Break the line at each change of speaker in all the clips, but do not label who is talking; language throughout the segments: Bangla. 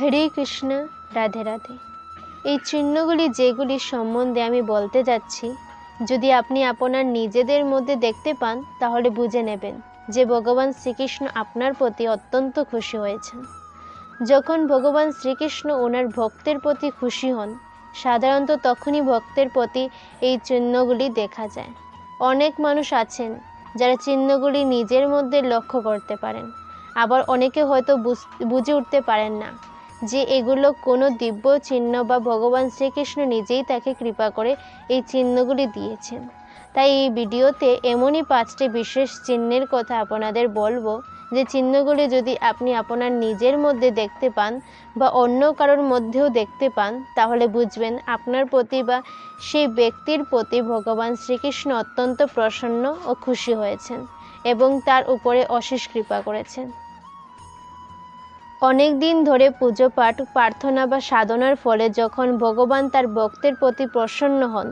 হরে কৃষ্ণ, রাধে রাধে। এই চিহ্নগুলি যেগুলি সম্বন্ধে আমি বলতে যাচ্ছি, যদি আপনি আপনার নিজেদের মধ্যে দেখতে পান, তাহলে বুঝে নেবেন যে ভগবান শ্রীকৃষ্ণ আপনার প্রতি অত্যন্ত খুশি হয়েছেন। যখন ভগবান শ্রীকৃষ্ণ ওনার ভক্তের প্রতি খুশি হন, সাধারণত তখনই ভক্তের প্রতি এই চিহ্নগুলি দেখা যায়। অনেক মানুষ আছেন যারা চিহ্নগুলি নিজের মধ্যে লক্ষ্য করতে পারেন, আবার অনেকে হয়তো বুঝ- উঠতে পারেন না। যে এগুলো কোনো দিব্য চিহ্ন বা ভগবান শ্রীকৃষ্ণ নিজেই তাকে কৃপা করে এই চিহ্নগুলি দিয়েছেন। তাই এই ভিডিওতে এমনই পাঁচটি বিশেষ চিহ্নের কথা আপনাদের বলব, যে চিহ্নগুলি যদি আপনি আপনার নিজের মধ্যে দেখতে পান বা অন্য কারোর মধ্যেও দেখতে পান, তাহলে বুঝবেন আপনার প্রতি বা সেই ব্যক্তির প্রতি ভগবান শ্রীকৃষ্ণ অত্যন্ত প্রসন্ন ও খুশি হয়েছেন এবং তার উপরে অশেষ কৃপা করেছেন। অনেক দিন ধরে পুজো পাঠ, প্রার্থনা বা সাধনার ফলে যখন ভগবান তার ভক্তের প্রতি প্রসন্ন হন,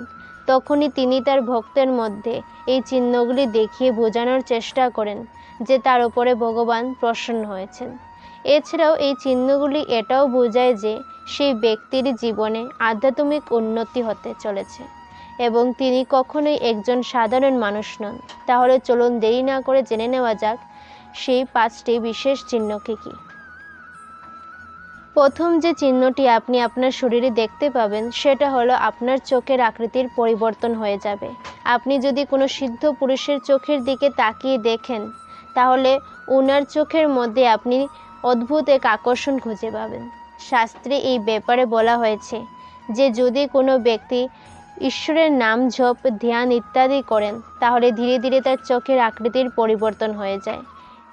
তখনই তিনি তার ভক্তের মধ্যে এই চিহ্নগুলি দেখিয়ে বোঝানোর চেষ্টা করেন যে তার উপরে ভগবান প্রসন্ন হয়েছেন। এছাড়াও এই চিহ্নগুলি এটাও বোঝায় যে সেই ব্যক্তির জীবনে আধ্যাত্মিক উন্নতি হতে চলেছে এবং তিনি কখনোই একজন সাধারণ মানুষ নন। তাহলে চলুন দেরি না করে জেনে নেওয়া যাক সেই পাঁচটি বিশেষ চিহ্ন কী কী। প্রথম যে চিহ্নটি আপনি আপনার শরীরে দেখতে পাবেন, সেটা হলো আপনার চোখের আকৃতির পরিবর্তন হয়ে যাবে। আপনি যদি কোনো সিদ্ধ পুরুষের চোখের দিকে তাকিয়ে দেখেন, তাহলে ওনার চোখের মধ্যে আপনি অদ্ভুত এক আকর্ষণ খুঁজে পাবেন। শাস্ত্রে এই ব্যাপারে বলা হয়েছে যে, যদি কোনো ব্যক্তি ঈশ্বরের নাম জপ, ধ্যান ইত্যাদি করেন, তাহলে ধীরে ধীরে তার চোখের আকৃতির পরিবর্তন হয়ে যায়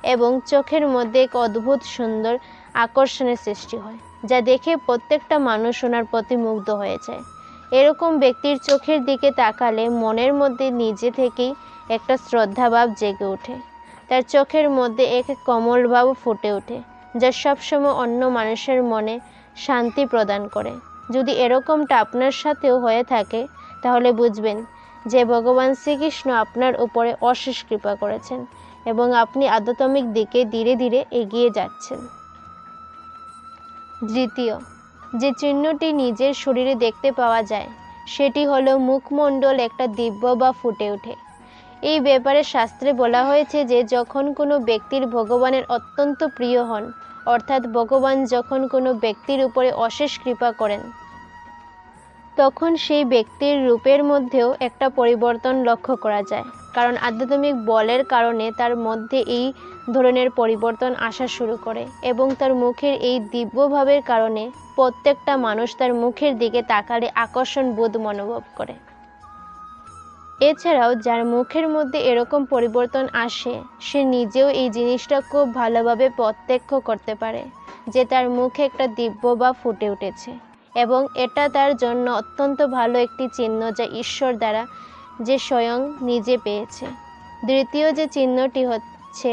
এবং চোখের মধ্যে এক অদ্ভুত সুন্দর আকর্ষণের সৃষ্টি হয়, যা দেখে প্রত্যেকটা মানুষ ওনার প্রতি মুগ্ধ হয়ে যায়। এরকম ব্যক্তির চোখের দিকে তাকালে মনের মধ্যে নিজে থেকেই একটা শ্রদ্ধাভাব জেগে ওঠে। তার চোখের মধ্যে এক কমলভাব ফুটে ওঠে, যা সবসময় অন্য মানুষের মনে শান্তি প্রদান করে। যদি এরকমটা আপনার সাথেও হয়ে থাকে, তাহলে বুঝবেন যে ভগবান শ্রীকৃষ্ণ আপনার উপরে অশেষ কৃপা করেছেন এবং আপনি আধ্যাত্মিক দিকে ধীরে ধীরে এগিয়ে যাচ্ছেন। দ্বিতীয়, যে চিহ্নটি নিজের শরীরে দেখতে পাওয়া যায়, সেটি হলো মুখমণ্ডল একটা দিব্য বা ফুটে ওঠে। এই ব্যাপারে শাস্ত্রে বলা হয়েছে যে যখন কোনো ব্যক্তির ভগবানের অত্যন্ত প্রিয় হন, অর্থাৎ ভগবান যখন কোনো ব্যক্তির উপরে অশেষ কৃপা করেন তখন সেই ব্যক্তির রূপের মধ্যেও একটা পরিবর্তন লক্ষ্য করা যায়। কারণ আধ্যাত্মিক বলের কারণে তার মধ্যে এই ধরনের পরিবর্তন আসা শুরু করে এবং তার মুখের এই দিব্যভাবের কারণে প্রত্যেকটা মানুষ তার মুখের দিকে তাকালে আকর্ষণ বোধ মনোভব করে। এছাড়াও যার মুখের মধ্যে এরকম পরিবর্তন আসে, সে নিজেও এই জিনিসটা খুব ভালোভাবে প্রত্যক্ষ করতে পারে যে তার মুখে একটা দিব্য বা ফুটে উঠেছে। এবং এটা তার জন্য অত্যন্ত ভালো একটি চিহ্ন যা ঈশ্বর দ্বারা যে স্বয়ং নিজে পেয়েছে। দ্বিতীয় যে চিহ্নটি হচ্ছে,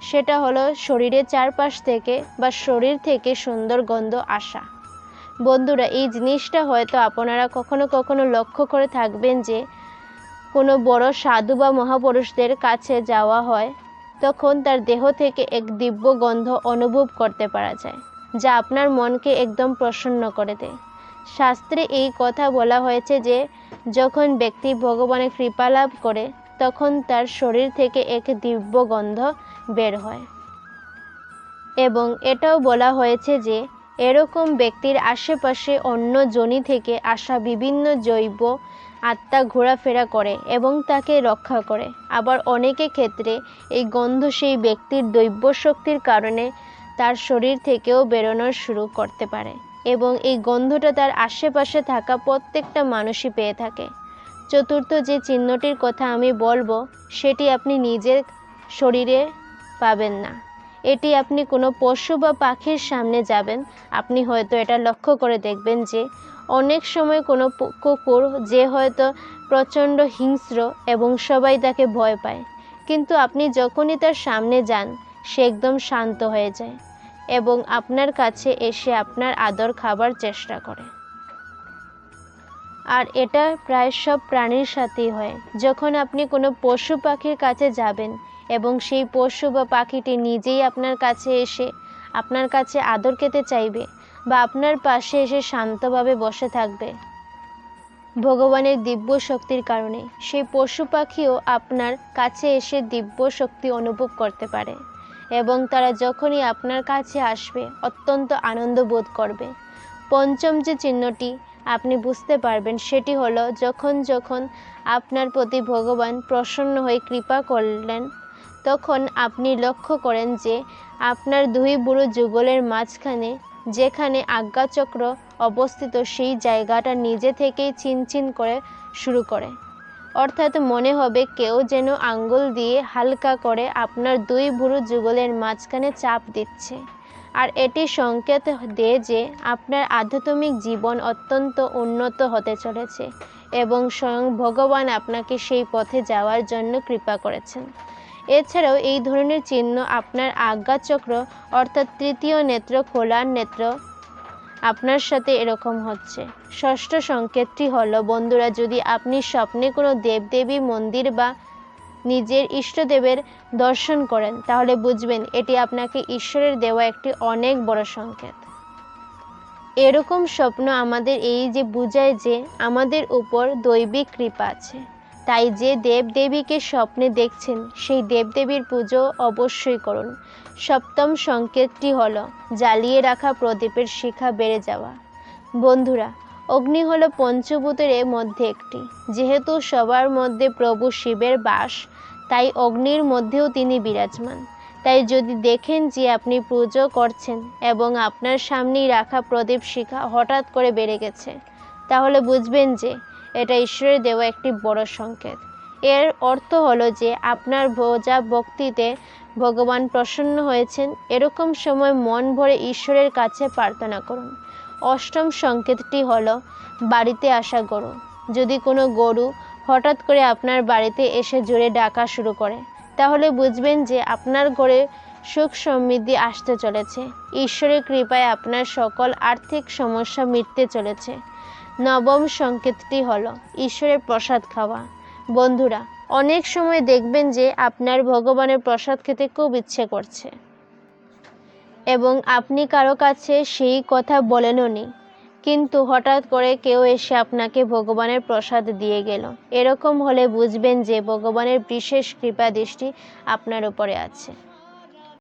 সেটা হলো শরীরের চারপাশ থেকে বা শরীর থেকে সুন্দর গন্ধ আসা। বন্ধুরা, এই জিনিসটা হয়তো আপনারা কখনো কখনো লক্ষ্য করে থাকবেন যে, কোনো বড় সাধু বা মহাপুরুষদের কাছে যাওয়া হয়, তখন তার দেহ থেকে এক দিব্য গন্ধ অনুভব করতে পারা যায়। যা আপনার মনকে একদম প্রসন্ন করে দেয়। শাস্ত্রে এই কথা বলা হয়েছে যে, যখন ব্যক্তি ভগবানের কৃপা লাভ করে, তখন তার শরীর থেকে এক দিব্য গন্ধ বের হয়। এবং এটাও বলা হয়েছে যে, এরকম ব্যক্তির আশেপাশে অন্য জনি থেকে আসা বিভিন্ন জৈব আত্মা ঘোরাফেরা করে এবং তাকে রক্ষা করে। আবার অনেকে ক্ষেত্রে এই গন্ধ সেই ব্যক্তির দৈব্য শক্তির কারণে তার শরীর থেকেও বেরোনো শুরু করতে পারে এবং এই গন্ধটা তার আশেপাশে থাকা প্রত্যেকটা মানুষই পেয়ে থাকে। চতুর্থ যে চিহ্নটির কথা আমি বলব, সেটি আপনি নিজের শরীরে পাবেন না। এটি আপনি কোনো পশু বা পাখির সামনে যাবেন, আপনি হয়তো এটা লক্ষ্য করে দেখবেন যে অনেক সময় কোনো কুকুর যে হয়তো প্রচণ্ড হিংস্র এবং সবাই তাকে ভয় পায়, কিন্তু আপনি যখনই তার সামনে যান, সে একদম শান্ত হয়ে যায়। এবং আপনার কাছে এসে আপনার আদর খাবার চেষ্টা করে। আর এটা প্রায় সব প্রাণীর সাথেই হয়। যখন আপনি কোনো পশু পাখির কাছে যাবেন এবং সেই পশু বা পাখিটি নিজেই আপনার কাছে এসে আপনার কাছে আদর খেতে চাইবে বা আপনার পাশে এসে শান্তভাবে বসে থাকবে, ভগবানের দিব্য শক্তির কারণে, সেই পশু পাখিও আপনার কাছে এসে দিব্য শক্তি অনুভব করতে পারে। এবং তারা যখনই আপনার কাছে আসবে, অত্যন্ত আনন্দ বোধ করবে। পঞ্চম যে চিহ্নটি আপনি বুঝতে পারবেন, সেটি হলো, যখন যখন আপনার প্রতি ভগবান প্রসন্ন হয়ে কৃপা করলেন, তখন আপনি লক্ষ্য করেন যে, আপনার দুই বুড়ো যুগলের মাঝখানে, যেখানে আজ্ঞাচক্র অবস্থিত, সেই জায়গাটা নিজে থেকেই চিনচিন করে শুরু করে। অর্থাৎ মনে হবে কেউ যেন আঙ্গুল দিয়ে হালকা করে আপনার দুই বুড়ো যুগলের মাঝখানে চাপ দিচ্ছে। আর এটি সংকেত দেয় যে আপনার আধ্যাত্মিক জীবন অত্যন্ত উন্নত হতে চলেছে এবং স্বয়ং ভগবান আপনাকে সেই পথে যাওয়ার জন্য কৃপা করেছেন। এছাড়াও এই ধরনের চিহ্ন আপনার আজ্ঞাচক্র অর্থাৎ তৃতীয় নেত্র খোলার নেত্র আপনার সাথে এরকম হচ্ছে। ষষ্ঠ সংকেতটি হলো, বন্ধুরা, যদি আপনি স্বপ্নে কোনো দেবদেবী মন্দির বা নিজের ইষ্টদেবের দর্শন করেন, তাহলে বুঝবেন এটি আপনাকে ঈশ্বরের দেওয়া একটি অনেক বড় সংকেত। এরকম স্বপ্ন আমাদের এই যে বুঝায় যে আমাদের উপর দৈবিক কৃপা আছে। তাই যে দেবদেবীকে স্বপ্নে দেখছেন, সেই দেবদেবীর পুজো অবশ্যই করুন। সপ্তম সংকেতটি হল, জ্বালিয়ে রাখা প্রদীপের শিখা বেড়ে যাওয়া। বন্ধুরা, অগ্নি হলো পঞ্চভূতের মধ্যে একটি। যেহেতু সবার মধ্যে প্রভু শিবের বাস, তাই অগ্নির মধ্যেও তিনি বিরাজমান। তাই যদি দেখেন যে আপনি পুজো করছেন এবং আপনার সামনেই রাখা প্রদীপ শিখা হঠাৎ করে বেড়ে গেছে, তাহলে বুঝবেন যে এটা ঈশ্বরের দেওয়া একটি বড় সংকেত। এর অর্থ হলো যে আপনার ভোজা ভক্তিতে ভগবান প্রসন্ন হয়েছেন, এরকম সময় মন ভরে ঈশ্বরের কাছে প্রার্থনা করুন। অষ্টম সংকেতটি হলো, বাড়িতে আসা গরু। যদি কোনো গরু হঠাৎ করে আপনার বাড়িতে এসে জোরে ডাকা শুরু করে, তাহলে বুঝবেন যে আপনার ঘরে সুখ সমৃদ্ধি আসতে চলেছে। ঈশ্বরের কৃপায় আপনার সকল আর্থিক সমস্যা মিটতে চলেছে। নবম সংকেতটি হলো, ঈশ্বরের প্রসাদ খাওয়া। বন্ধুরা, অনেক সময় দেখবেন যে আপনার ভগবানের প্রসাদ খেতে খুব ইচ্ছে করছে। এবং আপনি কারও কাছে সেই কথা বলেনও নি। কিন্তু হঠাৎ করে কেউ এসে আপনাকে ভগবানের প্রসাদ দিয়ে গেল। এরকম হলে বুঝবেন যে ভগবানের বিশেষ কৃপা দৃষ্টি আপনার উপরে আছে।